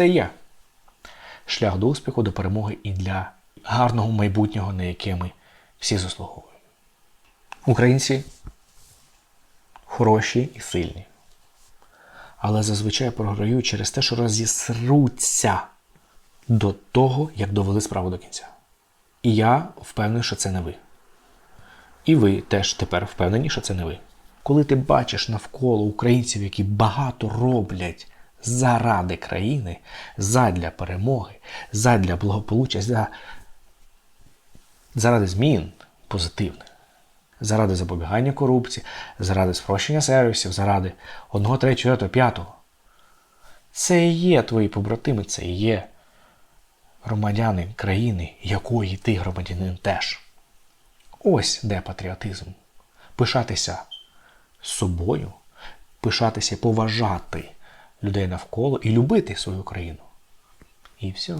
Це є шлях до успіху, до перемоги і для гарного майбутнього, на яке ми всі заслуговуємо. Українці хороші і сильні. Але зазвичай програють через те, що розісруться до того, як довели справу до кінця. І я впевнений, що це не ви. І ви теж тепер впевнені, що це не ви. Коли ти бачиш навколо українців, які багато роблять заради країни, задля перемоги, задля благополуччя, за... заради змін позитивних, заради запобігання корупції, заради спрощення сервісів, заради одного, третього, четвертого, п'ятого. Це і є твої побратими, це і є громадяни країни, якої ти громадянин теж. Ось де патріотизм. Пишатися собою, пишатися, поважати людей навколо і любити свою країну. І все.